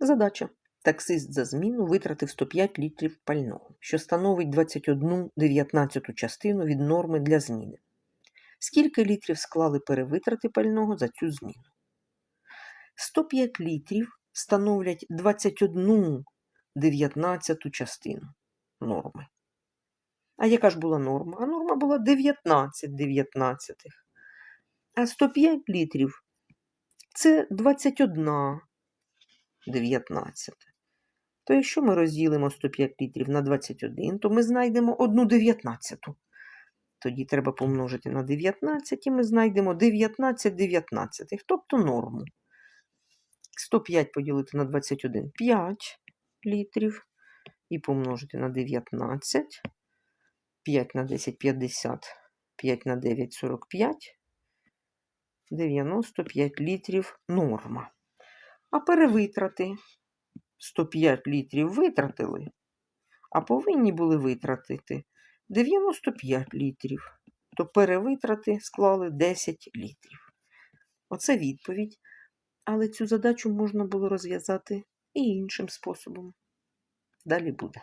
Задача. Таксист за зміну витратив 105 літрів пального, що становить 21 дев'ятнадцяту частину від норми для зміни. Скільки літрів склали перевитрати пального за цю зміну? 105 літрів становлять 21 дев'ятнадцяту частину норми. А яка ж була норма? А норма була 19 дев'ятнадцятих. А 105 літрів це 21 19. То якщо ми розділимо 105 літрів на 21, то ми знайдемо 1 дев'ятнадцяту. Тоді треба помножити на 19 і ми знайдемо 19 дев'ятнадцятих, тобто норму. 105 поділити на 21 5 літрів. І помножити на 19. 5 на 10 50, 5 на 9 45. 95 літрів норма. А перевитрати 105 літрів витратили, а повинні були витратити 95 літрів. То перевитрати склали 10 літрів. Оце відповідь. Але цю задачу можна було розв'язати і іншим способом. Далі буде.